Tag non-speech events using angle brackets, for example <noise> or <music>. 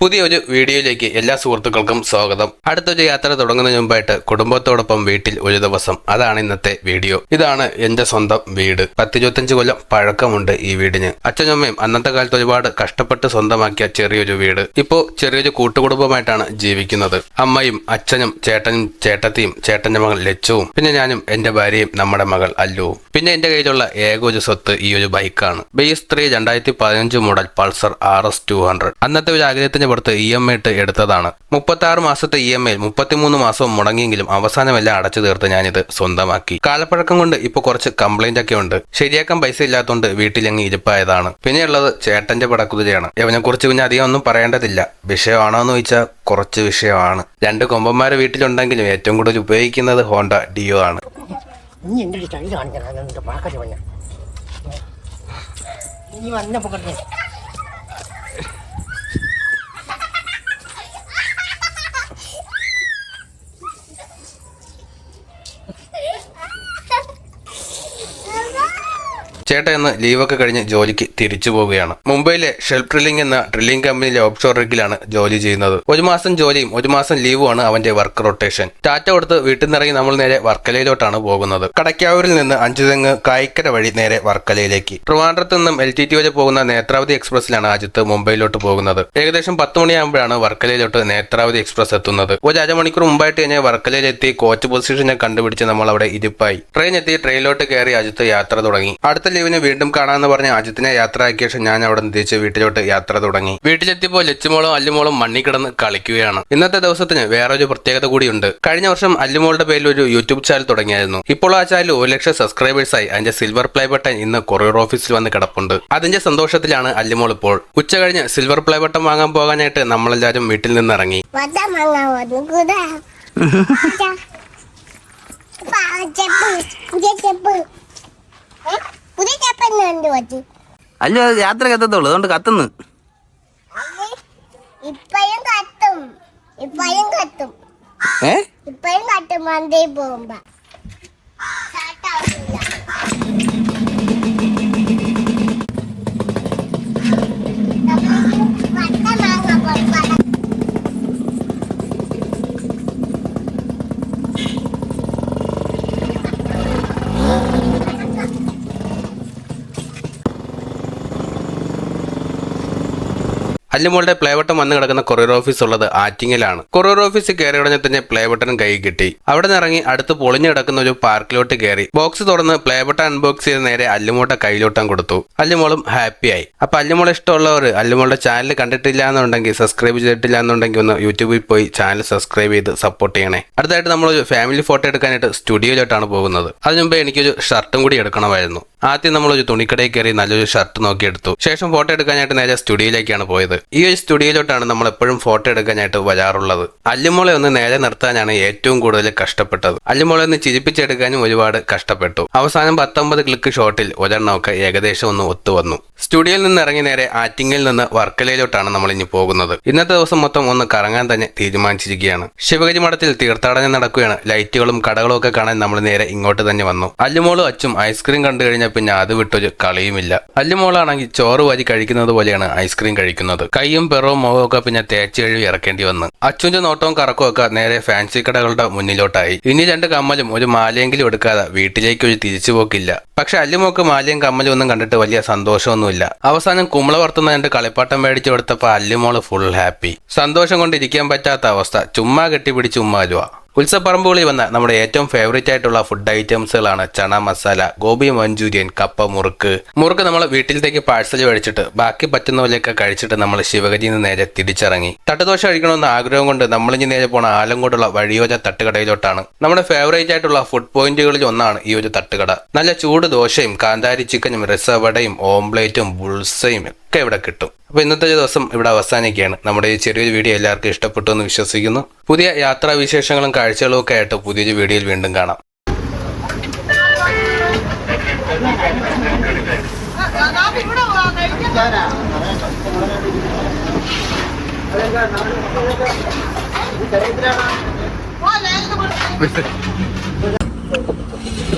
പുതിയൊരു വീഡിയോയിലേക്ക് എല്ലാ സുഹൃത്തുക്കൾക്കും സ്വാഗതം. അടുത്തൊരു യാത്ര തുടങ്ങുന്നതിന് മുമ്പായിട്ട് കുടുംബത്തോടൊപ്പം വീട്ടിൽ ഒരു ദിവസം. അതാണ് ഇന്നത്തെ വീഡിയോ. ഇതാണ് എന്റെ സ്വന്തം വീട്. പത്തിരുപത്തഞ്ച് കൊല്ലം പഴക്കമുണ്ട് ഈ വീടിന്. അച്ഛനമ്മയും അന്നത്തെ കാലത്ത് ഒരുപാട് കഷ്ടപ്പെട്ട് സ്വന്തമാക്കിയ ചെറിയൊരു വീട്. ഇപ്പോ ചെറിയൊരു കൂട്ടുകുടുംബമായിട്ടാണ് ജീവിക്കുന്നത്. അമ്മയും അച്ഛനും ചേട്ടനും ചേട്ടത്തിയും ചേട്ടന്റെ മകൾ ലച്ചുവും പിന്നെ ഞാനും എന്റെ ഭാര്യയും നമ്മുടെ മകൾ അല്ലുവും. പിന്നെ എന്റെ കയ്യിലുള്ള ഏക ഒരു സ്വത്ത് ഈ ഒരു ബൈക്കാണ്. ബേസ് ത്രീ രണ്ടായിരത്തി പതിനഞ്ച് model Pulsar R S two hundred. അന്നത്തെ ഒരു ആഗ്രഹത്തിന്റെ പുറത്ത് ഇ എം ഐ ഇട്ട് എടുത്തതാണ്. മുപ്പത്തി ആറ് മാസത്തെ ഇ എം ഐ മുപ്പത്തിമൂന്ന് മാസവും മുടങ്ങിയെങ്കിലും അവസാനമെല്ലാം അടച്ചു തീർത്ത് ഞാനിത് സ്വന്തമാക്കി. കാലപ്പഴക്കം കൊണ്ട് ഇപ്പൊ കുറച്ച് കംപ്ലൈന്റ് ഒക്കെ ഉണ്ട്. ശരിയാക്കാൻ പൈസ ഇല്ലാത്തതുകൊണ്ട് വീട്ടിലങ്ങ് ഇരിപ്പായതാണ്. പിന്നെയുള്ളത് ചേട്ടന്റെ പടക്കുതിരയാണ്. ഇവനെ കുറിച്ച് പിന്നെ അധികം ഒന്നും പറയേണ്ടതില്ല. വിഷയമാണോ എന്ന് ചോദിച്ചാൽ കുറച്ച് വിഷയമാണ്. രണ്ട് കൊമ്പന്മാരെ വീട്ടിലുണ്ടെങ്കിലും ഏറ്റവും കൂടുതൽ ഉപയോഗിക്കുന്നത് ഹോണ്ട ഡിയോ ആണ്. നീ എന്റെ ഒരു ചളി കാണിക്കണം എന്റെ പാക്കറ്റ് വന്ന നീ വന്ന പൊക്കട്ടെ ചേട്ടൻ ഇന്ന് ലീവൊക്കെ കഴിഞ്ഞ് ജോലിക്ക് തിരിച്ചു പോവുകയാണ്. മുംബൈയിലെ ഷെൽഫ് ഡ്രില്ലിംഗ് എന്ന ഡ്രില്ലിംഗ് കമ്പനിയിലെ ഓപ്ഷോർ റിഗിലാണ് ജോലി ചെയ്യുന്നത്. ഒരു മാസം ജോലിയും ഒരു മാസം ലീവുമാണ് അവന്റെ വർക്ക് റൊട്ടേഷൻ. ടാറ്റ കൊടുത്ത് വീട്ടിൽ നിന്നിറങ്ങി നമ്മൾ നേരെ വർക്കലയിലോട്ടാണ് പോകുന്നത്. കടക്കാവൂരിൽ നിന്ന് അഞ്ചുതെങ്ങ് കായ്ക്കര വഴി നേരെ വർക്കലയിലേക്ക്. ട്രിവാൻഡ്രത്ത് നിന്നും എൽ ടി ടി വരെ പോകുന്ന നേത്രാവതി എക്സ്പ്രസിലാണ് അജിത്ത് മുംബൈയിലോട്ട് പോകുന്നത്. ഏകദേശം പത്ത് മണിയാകുമ്പോഴാണ് വർക്കലയിലോട്ട് നേത്രാവതി എക്സ്പ്രസ് എത്തുന്നത്. ഒരു അരമണിക്കൂർ മുമ്പായിട്ട് തന്നെ വർക്കലയിലെത്തി കോച്ച് പൊസിഷനെ കണ്ടുപിടിച്ച് നമ്മൾ അവിടെ ഇരിപ്പായി. ട്രെയിൻ എത്തി ട്രെയിനിലോട്ട് കയറി അജിത്ത് യാത്ര തുടങ്ങി. അടുത്ത ലീവിന് വീണ്ടും കാണാമെന്ന് പറഞ്ഞ് അജിത്തിനെ യാത്ര ആക്കിയ ശേഷം ഞാൻ അവിടെ നിന്ന് തിരിച്ച് വീട്ടിലോട്ട് യാത്ര തുടങ്ങി. വീട്ടിലെത്തിയപ്പോൾ ലച്ചുമോളും അല്ലുമോളും മണ്ണി കിടന്ന് കളിക്കുകയാണ്. ഇന്നത്തെ ദിവസത്തിന് വേറൊരു പ്രത്യേകത കൂടിയുണ്ട്. കഴിഞ്ഞ വർഷം അല്ലുമോളുടെ പേരിൽ ഒരു യൂട്യൂബ് ചാനൽ തുടങ്ങിയായിരുന്നു. ഇപ്പോൾ ആ ചാനൽ ഒരു ലക്ഷം സബ്സ്ക്രൈബേഴ്സായി അതിന്റെ സിൽവർ പ്ലേ ബട്ടൺ ഇന്ന് കൊറിയർ ഓഫീസിൽ വന്ന് കിടപ്പുണ്ട്. അതിന്റെ സന്തോഷത്തിലാണ് അല്ലുമോൾ ഇപ്പോൾ. ഉച്ച കഴിഞ്ഞ് സിൽവർ പ്ലേ ബട്ടൺ വാങ്ങാൻ പോകാനായിട്ട് നമ്മളെല്ലാവരും വീട്ടിൽ നിന്ന് ഇറങ്ങി. വട്ട <laughs> അല്ല യാത്ര എത്തത്തുള്ളൂ അതുകൊണ്ട് കത്തുന്നു. ഇപ്പഴും കത്തും. ഇപ്പഴും കത്തും. ഏ? ഇപ്പഴും കത്തും. മന്തി പോകുമ്പോ. അല്ലുമോളുടെ പ്ലേ ബട്ടൺ വന്നു കിടക്കുന്ന കൊറിയർ ഓഫീസ് ഉള്ളത് ആറ്റിങ്ങലാണ്. കൊറിയർ ഓഫീസ് കയറി ഉടനെ തന്നെ പ്ലേ ബട്ടൺ കൈ കിട്ടി. അവിടെ നിന്ന് ഇറങ്ങി അടുത്ത് പൊളിഞ്ഞു കിടക്കുന്ന ഒരു പാർക്കിലോട്ട് കയറി. ബോക്സ് തുറന്ന് പ്ലേ ബട്ടൺ അൺബോക്സ് ചെയ്ത് നേരെ അല്ലുമോളുടെ കയ്യിലോട്ടം കൊടുത്തു. അല്ലുമോളും ഹാപ്പിയായി അപ്പൊ അല്ലുമോളെ ഇഷ്ടമുള്ളവർ അല്ലുമോളുടെ ചാനൽ കണ്ടിട്ടില്ല എന്നുണ്ടെങ്കിൽ സബ്സ്ക്രൈബ് ചെയ്തിട്ടില്ല എന്നുണ്ടെങ്കിൽ ഒന്ന് യൂട്യൂബിൽ പോയി ചാനൽ സബ്സ്ക്രൈബ് ചെയ്ത് സപ്പോർട്ട് ചെയ്യണേ. അടുത്തായിട്ട് നമ്മളൊരു ഫാമിലി ഫോട്ടോ എടുക്കാനായിട്ട് സ്റ്റുഡിയോയിലോട്ടാണ് പോകുന്നത്. അതിനു മുമ്പേ എനിക്കൊരു ഷർട്ടും കൂടി എടുക്കണമായിരുന്നു. ആദ്യം നമ്മൾ ഒരു തുണിക്കടയിൽ കയറി നല്ലൊരു ഷർട്ട് നോക്കിയെടുത്തു. ശേഷം ഫോട്ടോ എടുക്കാനായിട്ട് നേരെ സ്റ്റുഡിയോയിലേക്കാണ് പോയത്. ഈ ഒരു സ്റ്റുഡിയോയിലോട്ടാണ് നമ്മൾ എപ്പോഴും ഫോട്ടോ എടുക്കാനായിട്ട് വരാറുള്ളത്. അല്ലുമോളെ ഒന്ന് നേരെ നിർത്താനാണ് ഏറ്റവും കൂടുതൽ കഷ്ടപ്പെട്ടത്. അല്ലുമോളെ ഒന്ന് ചിരിപ്പിച്ചെടുക്കാനും ഒരുപാട് കഷ്ടപ്പെട്ടു. അവസാനം പത്തൊമ്പത് ക്ലിക്ക് ഷോട്ടിൽ ഒരെണ്ണമൊക്കെ ഏകദേശം ഒന്ന് ഒത്തുവന്നു. സ്റ്റുഡിയോയിൽ നിന്ന് ഇറങ്ങി നേരെ ആറ്റിങ്ങിൽ നിന്ന് വർക്കലയിലോട്ടാണ് നമ്മൾ ഇനി പോകുന്നത്. ഇന്നത്തെ ദിവസം മൊത്തം ഒന്ന് കറങ്ങാൻ തന്നെ തീരുമാനിച്ചിരിക്കുകയാണ്. ശിവഗിരി മഠത്തിൽ തീർത്ഥാടനം നടക്കുകയാണ്. ലൈറ്റുകളും കടകളും ഒക്കെ കാണാൻ നമ്മൾ നേരെ ഇങ്ങോട്ട് തന്നെ വന്നു. അല്ലുമോളും അച്ചും ഐസ്ക്രീം കണ്ടു കഴിഞ്ഞാൽ പിന്നെ അത് വിട്ടൊരു കളിയുമില്ല. അല്ലുമോളാണെങ്കിൽ ചോറ് വാരി കഴിക്കുന്നത് പോലെയാണ് ഐസ്ക്രീം കഴിക്കുന്നത്. കൈയും പെറവും മുഖവും ഒക്കെ പിന്നെ തേച്ച് കഴുകി ഇറക്കേണ്ടി വന്നു. അച്ഛന്റെ നോട്ടവും കറക്കവും ഒക്കെ നേരെ ഫാൻസി കടകളുടെ മുന്നിലോട്ടായി. ഇനി രണ്ട് കമ്മലും ഒരു മാലയെങ്കിലും എടുക്കാതെ വീട്ടിലേക്ക് ഒരു തിരിച്ചു പോക്കില്ല. പക്ഷെ അല്ലുമോക്ക് മാലയും കമ്മലും ഒന്നും കണ്ടിട്ട് വലിയ സന്തോഷമൊന്നുമില്ല. അവസാനം കുമ്പള വർത്തുന്ന രണ്ട് കളിപ്പാട്ടം മേടിച്ചു കൊടുത്തപ്പോൾ അല്ലുമോൾ ഫുൾ ഹാപ്പി സന്തോഷം കൊണ്ട് ഇരിക്കാൻ പറ്റാത്ത അവസ്ഥ. ചുമ്മാ കെട്ടിപ്പിടിച്ച് ഉമ്മാലുവ ഉത്സവപ്പറമ്പുകളിൽ വന്ന നമ്മുടെ ഏറ്റവും ഫേവറേറ്റ് ആയിട്ടുള്ള ഫുഡ് ഐറ്റംസുകളാണ് ചണ മസാല ഗോപി മഞ്ചൂരിയൻ കപ്പ മുറുക്ക്. മുറുക്ക് നമ്മൾ വീട്ടിലത്തേക്ക് പാഴ്സൽ കഴിച്ചിട്ട് ബാക്കി പറ്റുന്ന പോലെയൊക്കെ കഴിച്ചിട്ട് നമ്മൾ ശിവഗിരിയിൽ നിന്ന് നേരെ തിരിച്ചിറങ്ങി. തട്ടുദോശ കഴിക്കണമെന്ന ആഗ്രഹം കൊണ്ട് നമ്മളിഞ്ഞ് നേരെ പോണ ആലങ്കോടുള്ള വഴിയോജ തട്ടുകടയിലോട്ടാണ്. നമ്മുടെ ഫേവറേറ്റ് ആയിട്ടുള്ള ഫുഡ് പോയിന്റുകളിൽ ഒന്നാണ് ഈ ഒരു തട്ടുകട. നല്ല ചൂട് ദോശയും കാന്താരി ചിക്കനും രസവടയും ഓംപ്ലേറ്റും ബുൾസയും ഒക്കെ ഇവിടെ കിട്ടും. അപ്പൊ ഇന്നത്തെ ദിവസം ഇവിടെ അവസാനിക്കുകയാണ് നമ്മുടെ ഈ ചെറിയൊരു വീഡിയോ എല്ലാവർക്കും ഇഷ്ടപ്പെട്ടു എന്ന് വിശ്വസിക്കുന്നു പുതിയ യാത്രാ വിശേഷങ്ങളും കാഴ്ചകളും ഒക്കെ ആയിട്ട് പുതിയൊരു വീഡിയോയിൽ വീണ്ടും കാണാം ആ